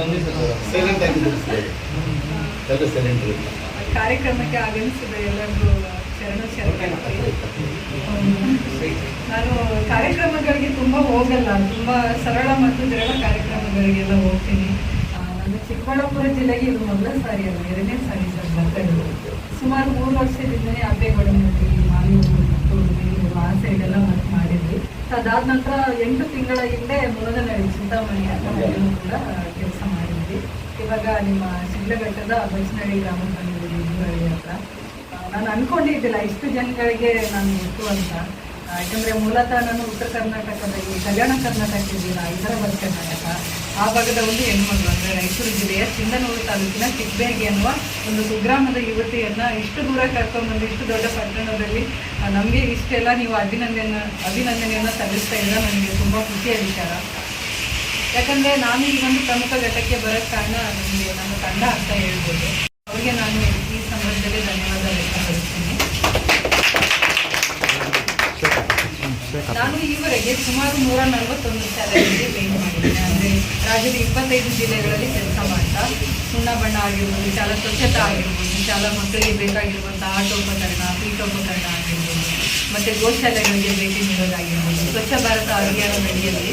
Silent silent ಇರುತ್ತೆ ಕಾರ್ಯಕ್ರಮಕ್ಕೆ ಆಗಮಿಸಿದ ಎಲ್ಲರಿಗೂ ಶರಣ ನಾನು ಕಾರ್ಯಕ್ರಮಗಳಿಗೆ ತುಂಬ ಹೋಗಲ್ಲ. ತುಂಬ ಸರಳ ಮತ್ತು ವಿರಳ ಕಾರ್ಯಕ್ರಮಗಳಿಗೆಲ್ಲ ಹೋಗ್ತೀನಿ. ನಾನು ಚಿಕ್ಕಬಳ್ಳಾಪುರ ಜಿಲ್ಲೆಗೆ ಇದು ಮೊದಲ ಸಾರಿ ಅಲ್ಲ ಎರಡನೇ ಸಾರಿ ಸರ್ ಬರ್ತಾ ಇರೋದು. ಸುಮಾರು ಮೂರು ವರ್ಷದಿಂದನೇ ಮತ್ತೂರು ಬೇಲೂರು ಆ ಸೈಡೆಲ್ಲ ಎಲ್ಲ ವರ್ಕ್ ಮಾಡಿದ್ವಿ. ಅದಾದ ನಂತರ ಎಂಟು ತಿಂಗಳ ಹಿಂದೆ ಮೊದಲನೇ ಚಿಂತಾಮಣಿ ಅಂತ ಕೂಡ ಕೆಲಸ ಮಾಡಿದ್ವಿ ಇವಾಗ ನಿಮ್ಮ ಸಿದ್ಧಘಟ್ಟದ ಬಚ್ಚನಹಳ್ಳಿ ಗ್ರಾಮಕ್ಕೆ ಬಂದಿದ್ದೀವಿ ಇಂದುಹಳ್ಳಿ ಹತ್ರ. ನಾನು ಅನ್ಕೊಂಡಿದ್ದಿಲ್ಲ, ಇಷ್ಟು ಜನಗಳಿಗೆ ನಾನು ಗೊತ್ತು ಅಂತ. ಯಾಕಂದರೆ ಮೂಲತಃ ನಾನು ಉತ್ತರ ಕರ್ನಾಟಕದಲ್ಲಿ, ಕಲ್ಯಾಣ ಕರ್ನಾಟಕ ಇದ್ದೀನ ಹೈದರಾಬಾದ್ ಕರ್ನಾಟಕ, ಆ ಭಾಗದ ಒಂದು ಹೆಣ್ಮಗಳು ಅಂದ್ರೆ ರಾಯಚೂರು ಜಿಲ್ಲೆಯ ಸಿಂಧನೂರು ತಾಲೂಕಿನ ಚಿಕ್ಕಬೇಗಿ ಅನ್ನುವ ಒಂದು ಕುಗ್ರಾಮದ ಯುವತಿಯನ್ನ ಇಷ್ಟು ದೂರ ಕರ್ಕೊಂಡ್ಬಂದು ಇಷ್ಟು ದೊಡ್ಡ ಪಟ್ಟಣದಲ್ಲಿ ನಮಗೆ ಇಷ್ಟೆಲ್ಲ ನೀವು ಅಭಿನಂದನೆ, ಅಭಿನಂದನೆಯನ್ನ ಸಲ್ಲಿಸ್ತಾ ಇದ್ರೆ ನನಗೆ ತುಂಬಾ ಖುಷಿಯ ವಿಚಾರ. ಯಾಕಂದ್ರೆ ನಾನು ಈ ಒಂದು ಪ್ರಮುಖ ಘಟ್ಟಕ್ಕೆ ಬರೋಕ್ಕೆ ಕಾರಣ ನನಗೆ ನಮ್ಮ ತಂಡ ಅಂತ ಹೇಳ್ಬೋದು. ಅವರಿಗೆ ನಾನು ಈ ಸಂದರ್ಭದಲ್ಲಿ ಧನ್ಯವಾದ ವ್ಯಕ್ತಪಡಿಸ್ತೀನಿ. ನಾನು ಈವರೆಗೆ ಸುಮಾರು ನೂರ ನಲ್ವತ್ತೊಂದು ಶಾಲೆಗಳಿಗೆ ಪೇಂಟ್ ಮಾಡಿದ್ದೇನೆ. ಅಂದರೆ ರಾಜ್ಯದ ಇಪ್ಪತ್ತೈದು ಜಿಲ್ಲೆಗಳಲ್ಲಿ ಕೆಲಸ ಮಾಡ್ತಾ ಸುಣ್ಣ ಬಣ್ಣ ಆಗಿರ್ಬೋದು, ಶಾಲಾ ಸ್ವಚ್ಛತಾ ಆಗಿರ್ಬೋದು, ಶಾಲಾ ಮಕ್ಕಳಿಗೆ ಬೇಕಾಗಿರುವಂಥ ಆಟೋಪಕರಣ, ಪೀಠೋಪಕರಣ ಆಗಿರ್ಬೋದು. ಮತ್ತು ಗೋಶಾಲೆಗಳಿಗೆ ಭೇಟಿ ನೀಡೋದಾಗಿರ್ಬೋದು, ಸ್ವಚ್ಛ ಭಾರತ ಅಭಿಯಾನದಡಿಯಲ್ಲಿ ಅಡಿಯಲ್ಲಿ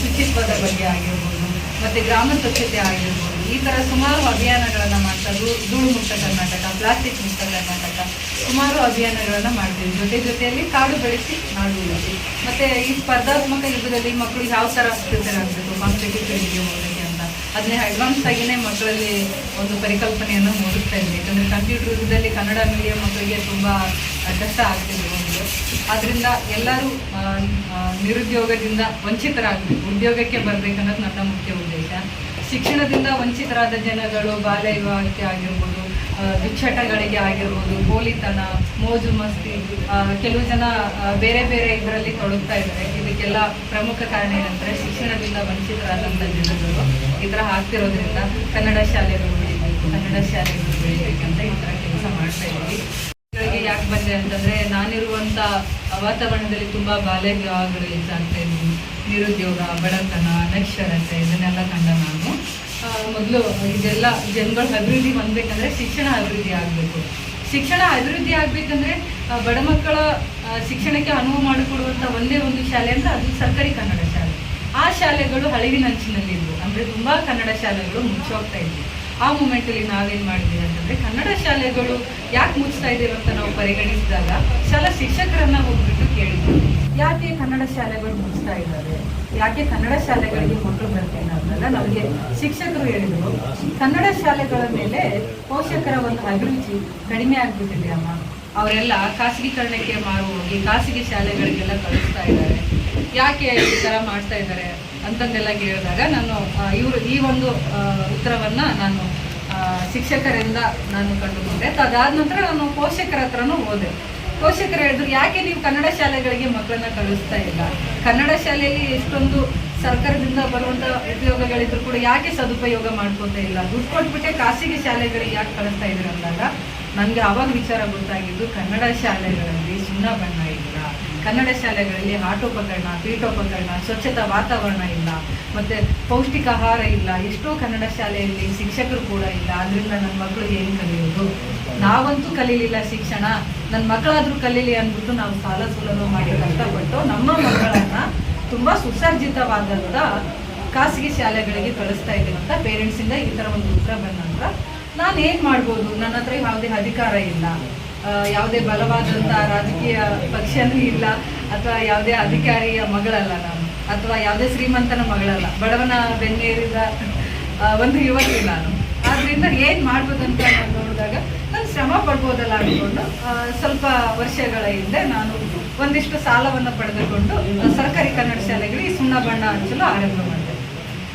ಶುಚಿತ್ವದ ಬಗ್ಗೆ ಆಗಿರ್ಬೋದು, ಮತ್ತು ಗ್ರಾಮ ಸ್ವಚ್ಛತೆ ಆಗಿರ್ಬೋದು, ಈ ಥರ ಸುಮಾರು ಅಭಿಯಾನಗಳನ್ನು ಮಾಡ್ತಾ ಧೂಳು ಮುಕ್ತ ಕರ್ನಾಟಕ, ಪ್ಲಾಸ್ಟಿಕ್ ಮುಕ್ತ ಕರ್ನಾಟಕ ಸುಮಾರು ಅಭಿಯಾನಗಳನ್ನು ಮಾಡ್ತೀವಿ. ಜೊತೆ ಜೊತೆಯಲ್ಲಿ ಕಾಡು ಬೆಳೆಸಿ, ನಾಡು ಉಳಿಸಿ. ಮತ್ತೆ ಈ ಸ್ಪರ್ಧಾತ್ಮಕ ಯುಗದಲ್ಲಿ ಮಕ್ಕಳು ಯಾವ ಥರ ಪ್ರಿಪೇರ್ ಮಕ್ಕಳಿಗೆ ಕಾಂಪಿಟೇಟಿವ್ ಫೀಲ್ಡ್ಗೆ ಹೋಗೋದಕ್ಕೆ ಅಂತ. ಅದನ್ನೇ ಅಡ್ವಾನ್ಸ್ ಆಗಿನೇ ಮಕ್ಕಳಲ್ಲಿ ಒಂದು ಪರಿಕಲ್ಪನೆಯನ್ನು ಮೂಡಿಸ್ತಾ ಇದ್ದೀವಿ ಯಾಕಂದರೆ ಕಂಪ್ಯೂಟರ್ ಯುಗದಲ್ಲಿ ಕನ್ನಡ ಮೀಡಿಯಂ ಮಕ್ಕಳಿಗೆ ತುಂಬ ಕಷ್ಟ ಆಗ್ತಿದೆ ಒಂದು ಆದ್ದರಿಂದ ಎಲ್ಲರೂ ನಿರುದ್ಯೋಗದಿಂದ ವಂಚಿತರಾಗಬೇಕು. ಉದ್ಯೋಗಕ್ಕೆ ಬರಬೇಕನ್ನೋದು ನನ್ನ ಮುಖ್ಯ ಉದ್ದೇಶ. ಶಿಕ್ಷಣದಿಂದ ವಂಚಿತರಾದ ಜನಗಳು ಬಾಲ್ಯ ವಿವಾಹಕ್ಕೆ ಆಗಿರ್ಬೋದು ದುಶ್ಚಟಗಳಿಗೆ ಆಗಿರ್ಬೋದು ಪೋಲಿತನ ಮೋಜು ಮಸ್ತಿ ಕೆಲವು ಜನ ಬೇರೆ ಬೇರೆ ಇದರಲ್ಲಿ ತೊಡಗ್ತಾ ಇದ್ದಾರೆ. ಇದಕ್ಕೆಲ್ಲ ಪ್ರಮುಖ ಕಾರಣ ಏನಂದ್ರೆ ಶಿಕ್ಷಣದಿಂದ ವಂಚಿತರಾದಂಥ ಜನಗಳು ಈ ಥರ ಆಗ್ತಿರೋದ್ರಿಂದ ಕನ್ನಡ ಶಾಲೆಗಳು ಬೆಳಿಬೇಕು ಕನ್ನಡ ಶಾಲೆಗಳು ಬೆಳಿಬೇಕಂತ ಈ ಥರ ಕೆಲಸ ಮಾಡ್ತಾ ಇದ್ದೀವಿ. ಯಾಕೆ ಬಂದೆ ಅಂತಂದ್ರೆ ನಾನಿರುವಂತ ವಾತಾವರಣದಲ್ಲಿ ತುಂಬಾ ಬಾಲ್ಯ ವಿವಾಹಗಳು ಹೆಚ್ಚಾಗ್ತಾ ಇದ್ವು ನಿರುದ್ಯೋಗ, ಬಡತನ ಅನಕ್ಷರತೆ ಇದನ್ನೆಲ್ಲ ಕಂಡ ನಾನು. ಮೊದಲು ಇದೆಲ್ಲ ಜನಗಳ ಅಭಿವೃದ್ಧಿ ಹೊಂದ್ಬೇಕಂದ್ರೆ ಶಿಕ್ಷಣ ಅಭಿವೃದ್ಧಿ ಆಗಬೇಕು. ಶಿಕ್ಷಣ ಅಭಿವೃದ್ಧಿ ಆಗ್ಬೇಕಂದ್ರೆ ಬಡ ಮಕ್ಕಳ ಶಿಕ್ಷಣಕ್ಕೆ ಅನುವು ಮಾಡಿಕೊಡುವಂತ ಒಂದೇ ಒಂದು ಶಾಲೆ ಅಂದ್ರೆ ಅದು ಸರ್ಕಾರಿ ಕನ್ನಡ ಶಾಲೆ. ಆ ಶಾಲೆಗಳು ಹಳಿವಿನಂಚಿನಲ್ಲಿದ್ವು. ಅಂದ್ರೆ ತುಂಬಾ ಕನ್ನಡ ಶಾಲೆಗಳು ಮುಚ್ಚೋಗ್ತಾ ಇದ್ವು. ಆ ಮೂಮೆಂಟಲ್ಲಿ ನಾವೇನು ಮಾಡಿದ್ವಿ ಅಂತಂದ್ರೆ ಕನ್ನಡ ಶಾಲೆಗಳು ಯಾಕೆ ಮುಚ್ತಾ ಇದ್ದೇವೆ ಅಂತ ನಾವು ಪರಿಗಣಿಸಿದಾಗ ಶಾಲಾ ಶಿಕ್ಷಕರನ್ನ ಹೋಗ್ಬಿಟ್ಟು ಕೇಳಿದ್ವಿ. ಯಾಕೆ ಕನ್ನಡ ಶಾಲೆಗಳು ಮುಚ್ತಾ ಇದ್ದಾವೆ? ಯಾಕೆ ಕನ್ನಡ ಶಾಲೆಗಳಿಗೆ ಮಕ್ಕಳು ಬರ್ತೇನೆ ಅನ್ನೋದನ್ನ ನಮಗೆ ಶಿಕ್ಷಕರು ಹೇಳಿದರು. ಕನ್ನಡ ಶಾಲೆಗಳ ಮೇಲೆ ಪೋಷಕರ ಒಂದು ಅಭಿರುಚಿ ಕಡಿಮೆ ಆಗ್ಬಿಟ್ಟಿದೆ ಅಮ್ಮ. ಅವರೆಲ್ಲ ಖಾಸಗೀಕರಣಕ್ಕೆ ಮಾರು ಹೋಗಿ ಖಾಸಗಿ ಶಾಲೆಗಳಿಗೆಲ್ಲ ಕಳಿಸ್ತಾ ಇದ್ದಾರೆ. ಯಾಕೆ ಈ ಥರ ಮಾಡ್ತಾ ಇದ್ದಾರೆ? ಅಂತಂದೆಲ್ಲ ಕೇಳಿದಾಗ ನಾನು ಇವರು ಈ ಒಂದು ಉತ್ತರವನ್ನು ನಾನು ಶಿಕ್ಷಕರಿಂದ ನಾನು ಕಂಡುಕೊಂಡೆ. ಅದಾದ ನಂತರ ನಾನು ಪೋಷಕರ ಹತ್ರನೂ ಹೋದೆ. ಪೋಷಕರು ಹೇಳಿದ್ರು, ಯಾಕೆ ನೀವು ಕನ್ನಡ ಶಾಲೆಗಳಿಗೆ ಮಕ್ಕಳನ್ನ ಕಳಿಸ್ತಾ ಇಲ್ಲ? ಕನ್ನಡ ಶಾಲೆಯಲ್ಲಿ ಎಷ್ಟೊಂದು ಸರ್ಕಾರದಿಂದ ಬರುವಂತ ಉಪಯೋಗಗಳಿದ್ರು ಕೂಡ ಯಾಕೆ ಸದುಪಯೋಗ ಮಾಡ್ಕೋತಾ ಇಲ್ಲ? ದುಡ್ಡು ಕೊಟ್ಬಿಟ್ಟೆ ಖಾಸಗಿ ಶಾಲೆಗಳಿಗೆ ಯಾಕೆ ಕಳಿಸ್ತಾ ಇದ್ರು ಅಂದಾಗ ನನಗೆ ಅವಾಗ ವಿಚಾರ ಗೊತ್ತಾಗಿದ್ದು ಕನ್ನಡ ಶಾಲೆಗಳಲ್ಲಿ ಸುಣ್ಣ ಬಣ್ಣ ಕನ್ನಡ ಶಾಲೆಗಳಲ್ಲಿ ಆಟೋಪಕರಣ, ಪೀಠೋಪಕರಣ, ಸ್ವಚ್ಛತಾ ವಾತಾವರಣ ಇಲ್ಲ, ಮತ್ತೆ ಪೌಷ್ಟಿಕ ಆಹಾರ ಇಲ್ಲ, ಎಷ್ಟೋ ಕನ್ನಡ ಶಾಲೆಯಲ್ಲಿ ಶಿಕ್ಷಕರು ಕೂಡ ಇಲ್ಲ. ಅದರಿಂದ ನನ್ನ ಮಕ್ಕಳು ಏನು ಕಲಿಯೋದು? ನಾವಂತೂ ಕಲೀಲಿಲ್ಲ ಶಿಕ್ಷಣ. ನನ್ನ ಮಕ್ಕಳಾದರೂ ಕಲೀಲಿ ಅಂದ್ಬಿಟ್ಟು ನಾವು ಸಾಲ ಸುಲಭ ಮಾಡಿ ಕಷ್ಟಪಟ್ಟು ನಮ್ಮ ಮಕ್ಕಳನ್ನ ತುಂಬಾ ಸುಸರ್ಜಿತವಾದಂಥ ಖಾಸಗಿ ಶಾಲೆಗಳಿಗೆ ಕಳಿಸ್ತಾ ಇದ್ದೀವಿ ಅಂತ ಪೇರೆಂಟ್ಸಿಂದ ಈ ಥರ ಒಂದು ಉತ್ತರ ಬಂದ ನಂತರ ನಾನು ಏನು ಮಾಡ್ಬೋದು? ನನ್ನ ಹತ್ರ ಯಾವುದೇ ಅಧಿಕಾರ ಇಲ್ಲ. ಯಾವುದೇ ಬಲವಾದಂಥ ರಾಜಕೀಯ ಪಕ್ಷನೂ ಇಲ್ಲ ಅಥವಾ ಯಾವುದೇ ಅಧಿಕಾರಿಯ ಮಗಳಲ್ಲ ನಾನು, ಅಥವಾ ಯಾವುದೇ ಶ್ರೀಮಂತನ ಮಗಳಲ್ಲ. ಬಡವನ ಬೆನ್ನೇರಿದ ಒಂದು ಯುವತಿ ನಾನು. ಆದ್ದರಿಂದ ಏನು ಮಾಡ್ಬೋದಂತ ಅಂತ ನೋಡಿದಾಗ ನಾನು ಶ್ರಮ ಪಡ್ಬೋದಲ್ಲ ಅಂದ್ಕೊಂಡು ಸ್ವಲ್ಪ ವರ್ಷಗಳ ಹಿಂದೆ ನಾನು ಒಂದಿಷ್ಟು ಸಾಲವನ್ನು ಪಡೆದುಕೊಂಡು ಸರ್ಕಾರಿ ಕನ್ನಡ ಶಾಲೆಗಳಿಗೆ ಸುಣ್ಣ ಬಣ್ಣ ಹಂಚಲು ಆರಂಭ ಮಾಡಿದೆ.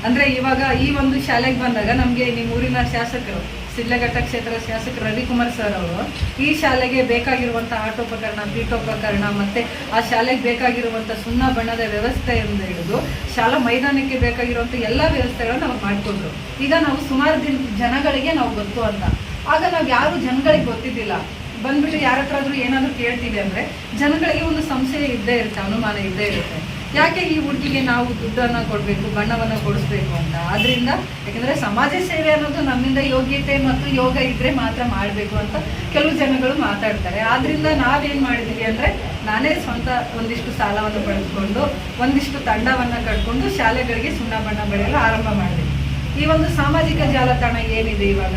ಅಂದರೆ ಇವಾಗ ಈ ಒಂದು ಶಾಲೆಗೆ ಬಂದಾಗ ನಮಗೆ ನಿಮ್ಮ ಊರಿನ ಶಾಸಕರು ಸಿಡ್ಲಘಟ್ಟ ಕ್ಷೇತ್ರ ಶಾಸಕ ರವಿಕುಮಾರ್ ಸರ್ ಅವರು ಈ ಶಾಲೆಗೆ ಬೇಕಾಗಿರುವಂಥ ಆಟೋಪಕರಣ ಪೀಠೋಪಕರಣ ಮತ್ತೆ ಆ ಶಾಲೆಗೆ ಬೇಕಾಗಿರುವಂಥ ಸುಣ್ಣ ಬಣ್ಣದ ವ್ಯವಸ್ಥೆಯಿಂದ ಹಿಡಿದು ಶಾಲಾ ಮೈದಾನಕ್ಕೆ ಬೇಕಾಗಿರುವಂಥ ಎಲ್ಲ ವ್ಯವಸ್ಥೆಗಳನ್ನು ನಾವು ಮಾಡಿಕೊಂಡ್ರು. ಈಗ ನಾವು ಸುಮಾರು ದಿನ ಜನಗಳಿಗೆ ನಾವು ಗೊತ್ತು ಅಂತ. ಆಗ ನಾವು ಯಾರು ಜನಗಳಿಗೆ ಗೊತ್ತಿದ್ದಿಲ್ಲ. ಬಂದ್ಬಿಟ್ಟು ಯಾರ ಹತ್ರ ಆದ್ರೂ ಏನಾದ್ರೂ ಕೇಳ್ತೀವಿ ಅಂದ್ರೆ ಜನಗಳಿಗೆ ಒಂದು ಸಂಶಯ ಇದ್ದೇ ಇರುತ್ತೆ, ಅನುಮಾನ ಇದ್ದೇ ಇರುತ್ತೆ. ಯಾಕೆ ಈ ಹುಡುಗಿಗೆ ನಾವು ದುಡ್ಡನ್ನು ಕೊಡಬೇಕು, ಬಣ್ಣವನ್ನು ಕೊಡಿಸ್ಬೇಕು ಅಂತ? ಆದ್ರಿಂದ ಯಾಕಂದ್ರೆ ಸಮಾಜ ಸೇವೆ ಅನ್ನೋದು ನಮ್ಮಿಂದ ಯೋಗ್ಯತೆ ಮತ್ತು ಯೋಗ ಇದ್ರೆ ಮಾತ್ರ ಮಾಡಬೇಕು ಅಂತ ಕೆಲವು ಜನಗಳು ಮಾತಾಡ್ತಾರೆ. ಆದ್ರಿಂದ ನಾವೇನು ಮಾಡಿದ್ವಿ ಅಂದ್ರೆ ನಾನೇ ಸ್ವಂತ ಒಂದಿಷ್ಟು ಸಾಲವನ್ನು ಪಡೆದುಕೊಂಡು, ಒಂದಿಷ್ಟು ತಂಡವನ್ನು ಕಟ್ಕೊಂಡು ಶಾಲೆಗಳಿಗೆ ಸುಣ್ಣ ಬಣ್ಣ ಬೆಳೆಯಲು ಆರಂಭ ಮಾಡಿದೆ. ಈ ಒಂದು ಸಾಮಾಜಿಕ ಜಾಲತಾಣ ಏನಿದೆ ಇವಾಗ?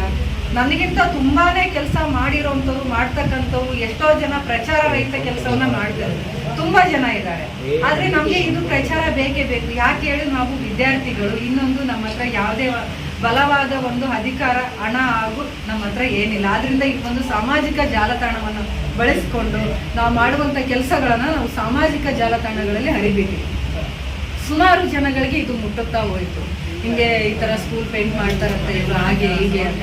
ನನಗಿಂತ ತುಂಬಾನೇ ಕೆಲಸ ಮಾಡಿರೋಂಥವ್ರು ಮಾಡ್ತಕ್ಕಂಥವು ಎಷ್ಟೋ ಜನ ಪ್ರಚಾರ ರಹಿತ ಕೆಲಸವನ್ನ ಮಾಡ್ತಾರೆ. ತುಂಬಾ ಜನ ಇದ್ದಾರೆ. ಆದ್ರೆ ನಮ್ಗೆ ಇದು ಪ್ರಚಾರ ಬೇಕೇ ಬೇಕು. ಯಾಕೆ ಹೇಳಿ ನಾವು ವಿದ್ಯಾರ್ಥಿಗಳು, ಇನ್ನೊಂದು ನಮ್ಮ ಹತ್ರ ಯಾವುದೇ ಬಲವಾದ ಒಂದು ಅಧಿಕಾರ, ಹಣ ಹಾಗೂ ನಮ್ಮ ಹತ್ರ ಏನಿಲ್ಲ. ಆದ್ರಿಂದ ಈ ಒಂದು ಸಾಮಾಜಿಕ ಜಾಲತಾಣವನ್ನು ಬಳಸಿಕೊಂಡು ನಾವು ಮಾಡುವಂತ ಕೆಲಸಗಳನ್ನ ನಾವು ಸಾಮಾಜಿಕ ಜಾಲತಾಣಗಳಲ್ಲಿ ಹರಿಬೇಕು ಸುಮಾರು ಜನಗಳಿಗೆ ಇದು ಮುಟ್ಟುತ್ತಾ ಹೋಯಿತು. ಹಿಂಗೆ ಈ ತರ ಸ್ಕೂಲ್ ಪೇಂಟ್ ಮಾಡ್ತಾರಂತೆ ಇವರು ಹಾಗೆ ಹೀಗೆ ಅಂತ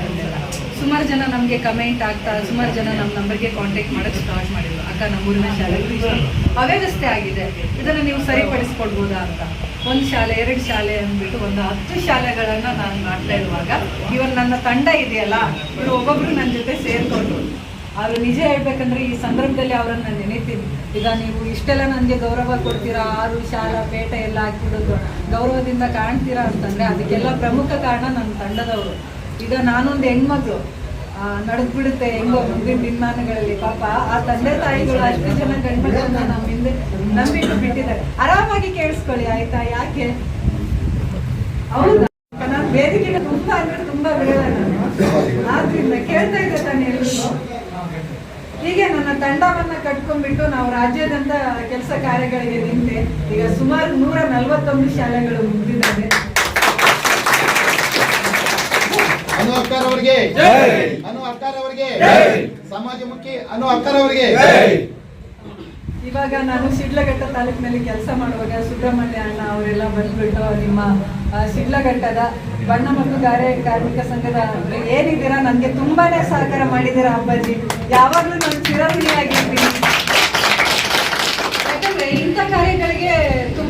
ಸುಮಾರು ಜನ ನಮಗೆ ಕಮೆಂಟ್ ಆಗ್ತಾ, ಸುಮಾರು ಜನ ನಮ್ಮ ನಂಬರ್ಗೆ ಕಾಂಟ್ಯಾಕ್ಟ್ ಮಾಡಕ್ ಸ್ಟಾರ್ಟ್ ಮಾಡಿದ್ರು. ನಮ್ಮೂರಿನ ಶಾಲೆ ಅವ್ಯವಸ್ಥೆ ಆಗಿದೆ. ಇದನ್ನ ನೀವು ಸರಿಪಡಿಸ್ಕೊಡ್ಬೋದಾ ಅಂತ. ಒಂದು ಶಾಲೆ, ಎರಡು ಶಾಲೆ ಅಂದ್ಬಿಟ್ಟು ಒಂದು ಹತ್ತು ಶಾಲೆಗಳನ್ನ ನಾನು ಮಾಡ್ತಾ ಇರುವಾಗ ಇವನ್ ನನ್ನ ತಂಡ ಇದೆಯಲ್ಲ, ಇವರು ಒಬ್ಬೊಬ್ರು ನನ್ನ ಜೊತೆ ಸೇರ್ಕೊಂಡು. ಅವ್ರು ನಿಜ ಹೇಳ್ಬೇಕಂದ್ರೆ ಈ ಸಂದರ್ಭದಲ್ಲಿ ಅವರನ್ನು ನಾನು ನೆನೀತೀನಿ. ಈಗ ನೀವು ಇಷ್ಟೆಲ್ಲ ನನಗೆ ಗೌರವ ಕೊಡ್ತೀರಾ, ಆರು ಶಾಲಾ ಪೇಟೆ ಎಲ್ಲ ಹಾಕಿಬಿಡೋದು, ಗೌರವದಿಂದ ಕಾಣ್ತೀರಾ ಅಂತಂದ್ರೆ ಅದಕ್ಕೆಲ್ಲ ಪ್ರಮುಖ ಕಾರಣ ನನ್ನ ತಂಡದವರು. ಈಗ ನಾನೊಂದು ಹೆಣ್ಮಕ್ಳು ನಡೆದ್ಬಿಡುತ್ತೆ ಹೆಂಗೋ ಮುಂದಿನ ದಿನಮಾನಗಳಲ್ಲಿ ಪಾಪ ಆ ತಂದೆ ತಾಯಿಗಳು ಅಷ್ಟು ಜನ ಗಂಡ್ಮಕ್ಳನ್ನ ನಮ್ಮ ಹಿಂದೆ ನಂಬಿಟ್ಟು ಬಿಟ್ಟಿದ್ದಾರೆ. ಆರಾಮಾಗಿ ಕೇಳಿಸ್ಕೊಳ್ಳಿ, ಆಯ್ತಾ? ಯಾಕೆ? ಹೌದಾ? ನಾನು ವೇದಿಕೆಗೆ ತುಂಬಾ ಅಂದ್ರೆ ತುಂಬಾ ಬೇಡ ನಾನು ಆದ್ರಿಂದ ಕೇಳ್ತಾ ಇದ್ದೆ ತಾನೆ ಹೀಗೆ ನನ್ನ ತಂಡವನ್ನ ಕಟ್ಕೊಂಡ್ಬಿಟ್ಟು ನಾವು ರಾಜ್ಯದಂತ ಕೆಲಸ ಕಾರ್ಯಗಳಿಗೆ ನಿಂತೆ ಈಗ ಸುಮಾರು ನೂರ ನಲ್ವತ್ತೊಂದು ಶಾಲೆಗಳು ಮುಗಿದಿದ್ದಾವೆ. ಅನು ಅಕ್ಕಾರ ಅವರಿಗೆ. ಅನು ಅಕ್ಕಾರ ಅವರಿಗೆ. ಸಮಾಜಮುಖಿ ಅನು ಅಕ್ಕಾರ ಅವರಿಗೆ. ಇವಾಗ ನಾನು ಶಿಡ್ಲಘಟ್ಟ ತಾಲೂಕಿನಲ್ಲಿ ಕೆಲಸ ಮಾಡುವಾಗ ಸುಬ್ರಹ್ಮಣ್ಯ ಅಣ್ಣ ಅವರೆಲ್ಲ ಬಂದ್ಬಿಟ್ಟು ನಿಮ್ಮ ಸಿಡ್ಲಘಟ್ಟದ ಶಿಡ್ಲಘಟ್ಟದ ಬಣ್ಣ ಮತ್ತು ಗಾರೆ ಕಾರ್ಮಿಕ ಸಂಘದ ಏನಿದ್ದೀರಾ ನನಗೆ ತುಂಬಾನೇ ಸಹಕಾರ ಮಾಡಿದ್ದೀರಾ ಅಪ್ಪಾಜಿ. ಯಾವಾಗಲೂ ನಾನು ಚಿರಋಣಿಯಾಗಿರ್ತೀನಿ ಯಾಕಂದ್ರೆ ಇಂಥ ಕಾರ್ಯಗಳಿಗೆ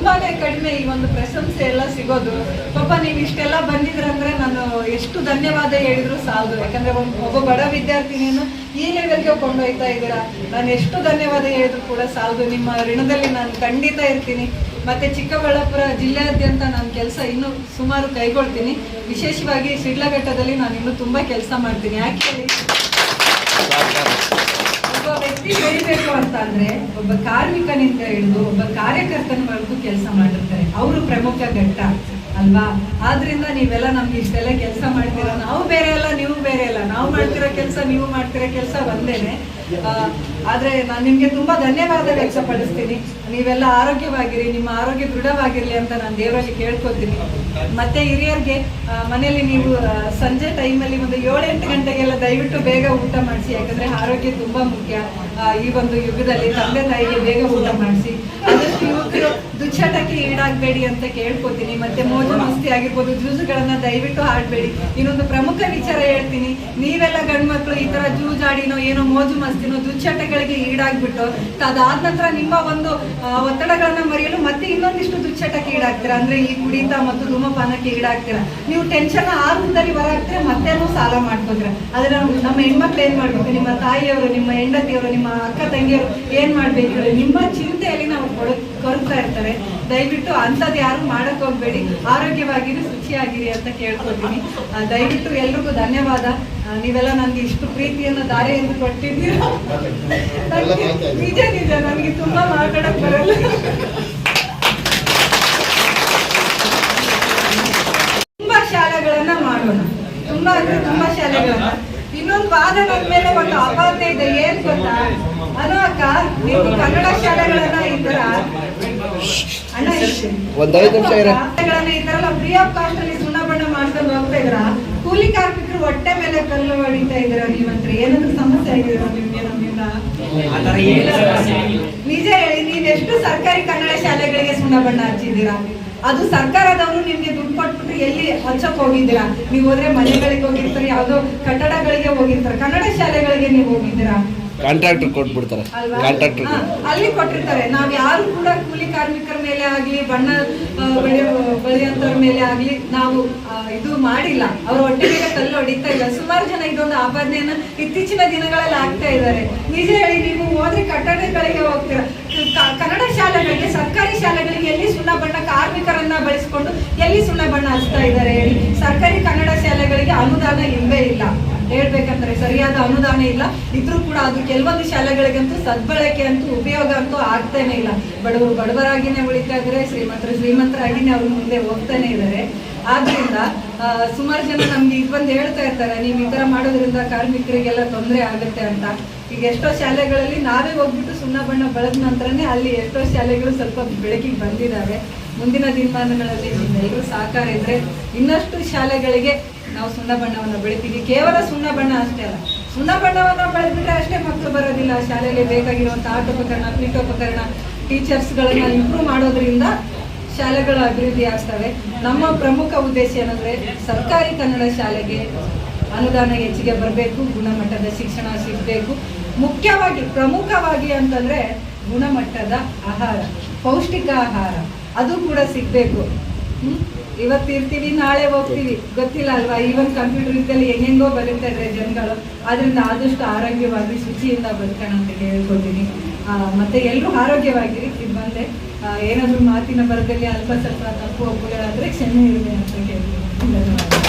ತುಂಬಾನೇ ಕಡಿಮೆ ಈ ಒಂದು ಪ್ರಶಂಸೆ ಎಲ್ಲ ಸಿಗೋದು. ಪಾಪ ನೀವು ಇಷ್ಟೆಲ್ಲ ಬಂದಿದ್ರಂದ್ರೆ ನಾನು ಎಷ್ಟು ಧನ್ಯವಾದ ಹೇಳಿದ್ರು ಸಾಲದು. ಯಾಕಂದ್ರೆ ಒಬ್ಬ ಬಡ ವಿದ್ಯಾರ್ಥಿನಿಯನ್ನು ಈ ಲೆವೆಲ್ಗೆ ಕೊಂಡೊಯ್ತಾ ಇದ್ದೀರಾ. ನಾನು ಎಷ್ಟು ಧನ್ಯವಾದ ಹೇಳಿದ್ರು ಕೂಡ ಸಾಲದು. ನಿಮ್ಮ ಋಣದಲ್ಲಿ ನಾನು ಖಂಡಿತ ಇರ್ತೀನಿ. ಮತ್ತೆ ಚಿಕ್ಕಬಳ್ಳಾಪುರ ಜಿಲ್ಲೆಯಾದ್ಯಂತ ನಾನು ಕೆಲಸ ಇನ್ನೂ ಸುಮಾರು ಕೈಗೊಳ್ತೀನಿ. ವಿಶೇಷವಾಗಿ ಶಿಡ್ಲಘಟ್ಟದಲ್ಲಿ ನಾನು ಇನ್ನೂ ತುಂಬಾ ಕೆಲಸ ಮಾಡ್ತೀನಿ. ಯಾಕೆ ಹೇಳಿ ಹೇಳಬೇಕು ಅಂತ ಅಂದ್ರೆ ಒಬ್ಬ ಕಾರ್ಮಿಕನಿಂದ ಹಿಡಿದು ಒಬ್ಬ ಕಾರ್ಯಕರ್ತನವರೆಗೂ ಕೆಲಸ ಮಾಡಿರ್ತಾರೆ. ಅವರು ಪ್ರಮುಖ ಘಟ್ಟ, ಅಲ್ವಾ? ಆದ್ರಿಂದ ನೀವೆಲ್ಲ ನಮ್ಗೆ ಇಷ್ಟೆಲ್ಲ ಕೆಲಸ ಮಾಡ್ತೀರಾ. ನಾವು ಬೇರೆ ಅಲ್ಲ, ನೀವು ಬೇರೆ ಅಲ್ಲ. ನಾವು ಮಾಡ್ತಿರೋ ಕೆಲಸ ನೀವು ಮಾಡ್ತಿರೋ ಕೆಲಸ ಒಂದೇನೆ. ಆದ್ರೆ ನಾನು ನಿಮ್ಗೆ ತುಂಬಾ ಧನ್ಯವಾದ ವ್ಯಕ್ತಪಡಿಸ್ತೀನಿ. ನೀವೆಲ್ಲ ಆರೋಗ್ಯವಾಗಿರಿ, ನಿಮ್ಮ ಆರೋಗ್ಯ ದೃಢವಾಗಿರ್ಲಿ ಅಂತ ನಾನು ದೇವರಲ್ಲಿ ಕೇಳ್ಕೊತೀನಿ ಮತ್ತೆ ಹಿರಿಯರಿಗೆ ಮನೆಯಲ್ಲಿ ನೀವು ಸಂಜೆ ಸಂಜೆ ಟೈಮಲ್ಲಿ ಒಂದು ಏಳೆಂಟು ಗಂಟೆಗೆಲ್ಲ ದಯವಿಟ್ಟು ಬೇಗ ಊಟ ಮಾಡಿಸಿ. ಯಾಕಂದ್ರೆ ಆರೋಗ್ಯ ತುಂಬಾ ಮುಖ್ಯ. ಈ ಒಂದು ಯುಗದಲ್ಲಿ ತಂದೆ ತಾಯಿಗೆ ಬೇಗ ಊಟ ಮಾಡಿಸಿ. ಆದಷ್ಟು ಯುವಕರು ದುಶ್ಚಟಕ್ಕೆ ಈಡಾಗಬೇಡಿ ಅಂತ ಕೇಳ್ಕೊತೀನಿ ಮತ್ತೆ ಮೋಜು ಮಸ್ತಿ ಆಗಿರ್ಬೋದು ಜ್ಯೂಸುಗಳನ್ನ ದಯವಿಟ್ಟು ಆಡ್ಬೇಡಿ ಇನ್ನೊಂದು ಪ್ರಮುಖ ವಿಚಾರ ಹೇಳ್ತೀನಿ. ನೀವೆಲ್ಲ ಗಂಡ್ಮಕ್ಳು ಈ ತರ ಜೂಜಾಡಿನೋ ಏನೋ ಮೋಜು ಮಸ್ತಿನೋ ದುಶ್ಚಟಗಳಿಗೆ ಈಡಾಗ್ಬಿಟ್ಟು, ಅದಾದ ನಂತರ ನಿಮ್ಮ ಒಂದು ಒತ್ತಡಗಳನ್ನ ಮರೆಯಲು ಮತ್ತೆ ಇನ್ನೊಂದಿಷ್ಟು ದುಶ್ಚಟಕ್ಕೆ ಈಡಾಗ್ತೀರಾ? ಅಂದ್ರೆ ಈ ಕುಡಿತ ಮತ್ತು ಧೂಮಪಾನಕ್ಕೆ ಈಡಾಗ್ತೀರಾ? ನೀವು ಟೆನ್ಷನ್ ಆ ರೂಪದಲ್ಲಿ ಮತ್ತೆ ಮತ್ತೇನೋ ಸಾಲ ಮಾಡ್ಕೋತೀರ ಆದ್ರೆ ನಮ್ಮ ಹೆಣ್ಮಕ್ಳು ಏನ್ ಮಾಡ್ಬೇಕು? ನಿಮ್ಮ ತಾಯಿಯವರು, ನಿಮ್ಮ ಹೆಂಡತಿಯವರು, ನಿಮ್ಮ ಅಕ್ಕ ತಂಗಿಯವರು ಏನ್ ಮಾಡ್ಬೇಕು ನಿಮ್ಮ ಚಿಂತೆಯಲ್ಲಿ ನಾವು ಕೊಡ ಕೊರಗ್ತಾ ಇರ್ತಾರೆ. ದಯವಿಟ್ಟು ಅಂಥದ್ದು ಯಾರು ಮಾಡಕ್ ಹೋಗ್ಬೇಡಿ. ಆರೋಗ್ಯವಾಗಿರಿ, ಶುಚಿಯಾಗಿರಿ ಅಂತ ಕೇಳ್ಕೊತೀನಿ ದಯವಿಟ್ಟು ಎಲ್ರಿಗೂ ಧನ್ಯವಾದ. ನೀವೆಲ್ಲ ನನಗೆ ಇಷ್ಟು ಪ್ರೀತಿಯನ್ನ ದಾರೆಯನ್ನು ಕೊಟ್ಟಿದ್ದೀರಾ? ನನ್ಗೆ ನಿಜ ನಿಜ. ನನಗೆ ತುಂಬಾ ಮಾತಾಡಕ್ ಬರಲ್ಲ. ತುಂಬಾ ಶಾಲೆಗಳನ್ನ ಮಾಡೋಣ. ತುಂಬಾ ಅಂದ್ರೆ ತುಂಬಾ ಶಾಲೆಗಳನ್ನ. ಇನ್ನೊಂದು ವಾದ ಮೇಲೆ ಒಂದು ಅಪಾತ ಇದೆ. ಏನ್ ಗೊತ್ತಾ? ಅನು ಅಕ್ಕ ನೀವು ಕನ್ನಡ ಶಾಲೆಗಳನ್ನ ಈ ತರ. ಒಂದ್ ಐದ್ ನಿಮಿಷ ಇರ. ಈ ತರ ಫ್ರೀ ಆಫ್ ಕಾಸ್ಟ್ ಅಲ್ಲಿ ಸುಣ್ಣ ಬಣ್ಣ ಮಾಡ್ಕೊಂಡು ಹೋಗ್ತಾ ಇದ್ರ ಕೂಲಿ ಕಾರ್ಮಿಕರು ಹೊಟ್ಟೆ ಮೇಲೆ ಕಲ್ಲು ಹೊಡಿತಾ ಇದ್ರ ನೀವಂತ್ರ? ಏನಾದ್ರು ಸಮಸ್ಯೆ ಆಗಿದ್ರ ನಿಮ್ಗೆ ನಮ್ಮಿಂದ? ನಿಜ ಹೇಳಿ ನೀವ್ ಎಷ್ಟು ಸರ್ಕಾರಿ ಕನ್ನಡ ಶಾಲೆಗಳಿಗೆ ಸುಣ್ಣ ಬಣ್ಣ ಹಚ್ಚಿದ್ದೀರಾ? ಅದು ಸರ್ಕಾರದವರು ನಿಮ್ಗೆ ದುಡ್ಡು ಕೊಟ್ಬಿಟ್ಟು ಎಲ್ಲಿ ಹಚ್ಚಕ್ ಹೋಗಿದ್ದೀರಾ? ನೀವು ಹೋದ್ರೆ ಮನೆಗಳಿಗೆ ಹೋಗಿರ್ತಾರೆ ಯಾವ್ದೋ ಕಟ್ಟಡಗಳಿಗೆ ಹೋಗಿರ್ತಾರೆ. ಕನ್ನಡ ಶಾಲೆಗಳಿಗೆ ನೀವು ಹೋಗಿದ್ದೀರಾ? ಕಾಂಟ್ರಾಕ್ಟರ್ ಕೊಟ್ಬಿಡ್ತಾರೆ. ಕಾಂಟ್ರಾಕ್ಟರ್ ಅಲ್ಲಿ ಕೊಟ್ಟಿರ್ತಾರೆ. ನಾವ್ ಯಾರು ಕೂಡ ಕೂಲಿ ಕಾರ್ಮಿಕರ ಮೇಲೆ ಆಗ್ಲಿ ಬಣ್ಣ ಆ, ಬೆಳೆಯಂತವ್ರ ಮೇಲೆ ಆಗ್ಲಿ ನಾವು ಇದು ಮಾಡಿಲ್ಲ. ಅವ್ರ ಹೊಟ್ಟೆಗೆ ಕಲ್ಲು ಹೊಡಿತಾ ಇಲ್ಲ. ಸುಮಾರು ಜನ ಇದೊಂದು ಆಪಾದನೆಯನ್ನ ಇತ್ತೀಚಿನ ದಿನಗಳಲ್ಲಿ ಆಗ್ತಾ ಇದ್ದಾರೆ. ನಿಜ ಹೇಳಿ ನೀವು ಹೋದ್ರೆ ಕಟ್ಟಡಗಳಿಗೆ ಹೋಗ್ತೀರಾ. ಕನ್ನಡ ಶಾಲೆಗಳಿಗೆ ಸರ್ಕಾರಿ ಶಾಲೆಗಳಿಗೆ ಎಲ್ಲಿ ಸುಣ್ಣ ಬಣ್ಣ ಕಾರ್ಮಿಕರನ್ನ ಬಳಸ್ಕೊಂಡು ಎಲ್ಲಿ ಸುಣ್ಣ ಬಣ್ಣ ಹಚ್ತಾ ಇದ್ದಾರೆ ಹೇಳಿ. ಸರ್ಕಾರಿ ಕನ್ನಡ ಶಾಲೆಗಳಿಗೆ ಅನುದಾನ ಇಲ್ಲವೇ ಇಲ್ಲ. ಹೇಳ್ಬೇಕಂದ್ರೆ ಸರಿಯಾದ ಅನುದಾನ ಇಲ್ಲ. ಇದ್ರೂ ಕೂಡ ಅದು ಕೆಲವೊಂದು ಶಾಲೆಗಳಿಗಂತೂ ಸದ್ಬಳಕೆ ಅಂತೂ ಉಪಯೋಗ ಅಂತೂ ಆಗ್ತಾನೆ ಇಲ್ಲ. ಬಡವರು ಬಡವರಾಗಿನೇ ಉಳಿತಾ ಇದ್ದಾರೆ ಶ್ರೀಮಂತರು ಶ್ರೀಮಂತರಾಗಿನೇ ಅವ್ರ ಮುಂದೆ ಹೋಗ್ತಾನೆ ಇದ್ದಾರೆ. ಆದ್ರಿಂದ ಸುಮಾರು ಜನ ನಮ್ಗೆ ಈಗ ಬಂದು ಹೇಳ್ತಾ ಇರ್ತಾರೆ, ನೀವು ಈ ತರ ಮಾಡೋದ್ರಿಂದ ಕಾರ್ಮಿಕರಿಗೆಲ್ಲ ತೊಂದರೆ ಆಗುತ್ತೆ ಅಂತ. ಈಗ ಎಷ್ಟೋ ಶಾಲೆಗಳಲ್ಲಿ ನಾವೇ ಹೋಗ್ಬಿಟ್ಟು ಸುಣ್ಣ ಬಣ್ಣ ಬಳದ ನಂತರನೇ ಅಲ್ಲಿ ಎಷ್ಟೋ ಶಾಲೆಗಳು ಸ್ವಲ್ಪ ಬೆಳಕಿಗೆ ಬಂದಿದ್ದಾವೆ. ಮುಂದಿನ ದಿನಮಾನಗಳಲ್ಲಿ ಎಲ್ಲರೂ ಸಹಕಾರ ಇದ್ರೆ ಇನ್ನಷ್ಟು ಶಾಲೆಗಳಿಗೆ ನಾವು ಸುಣ್ಣ ಬಣ್ಣವನ್ನು ಬೆಳಿತೀವಿ. ಕೇವಲ ಸುಣ್ಣ ಬಣ್ಣ ಅಷ್ಟೇ ಅಲ್ಲ. ಸುಣ್ಣ ಬಣ್ಣವನ್ನು ಬೆಳೆದ್ಬಿಟ್ರೆ ಅಷ್ಟೇ ಮಕ್ಕಳು ಬರೋದಿಲ್ಲ. ಶಾಲೆಯಲ್ಲಿ ಬೇಕಾಗಿರುವಂಥ ಆಟೋಪಕರಣ, ಪೀಠೋಪಕರಣ, ಟೀಚರ್ಸ್ಗಳನ್ನು ಇಂಪ್ರೂವ್ ಮಾಡೋದ್ರಿಂದ ಶಾಲೆಗಳು ಅಭಿವೃದ್ಧಿ ಆಗ್ತವೆ. ನಮ್ಮ ಪ್ರಮುಖ ಉದ್ದೇಶ ಏನಂದರೆ ಸರ್ಕಾರಿ ಕನ್ನಡ ಶಾಲೆಗೆ ಅನುದಾನ ಹೆಚ್ಚಿಗೆ ಬರಬೇಕು, ಗುಣಮಟ್ಟದ ಶಿಕ್ಷಣ ಸಿಗಬೇಕು. ಮುಖ್ಯವಾಗಿ, ಪ್ರಮುಖವಾಗಿ ಅಂತಂದರೆ ಗುಣಮಟ್ಟದ ಆಹಾರ, ಪೌಷ್ಟಿಕ ಆಹಾರ, ಅದು ಕೂಡ ಸಿಗಬೇಕು. ಇವತ್ತು ನಾಳೆ ಹೋಗ್ತೀವಿ. ಗೊತ್ತಿಲ್ಲ ಅಲ್ವಾ? ಈವನ್ ಕಂಪ್ಯೂಟರ್ ಇದ್ದಲ್ಲಿ ಹೆಂಗೆಂಗೋ ಬರುತ್ತೆ ಇದ್ರೆ ಜನಗಳು. ಆದ್ರಿಂದ ಆದಷ್ಟು ಆರೋಗ್ಯವಾಗಿ, ಶುಚಿಯಿಂದ ಬದುಕೋಣ ಅಂತ ಹೇಳ್ಕೊತೀನಿ ಮತ್ತೆ ಎಲ್ಲರೂ ಆರೋಗ್ಯವಾಗಿರಿ. ಇದು ಏನಾದ್ರೂ ಮಾತಿನ ಬರದಲ್ಲಿ ಅಲ್ಪ ಸ್ವಲ್ಪ ತಪ್ಪು ಒಪ್ಪುಗಳಾದ್ರೆ ಕ್ಷಮೆ ಇರಲಿ ಅಂತ ಕೇಳ್ತೀನಿ. ಧನ್ಯವಾದ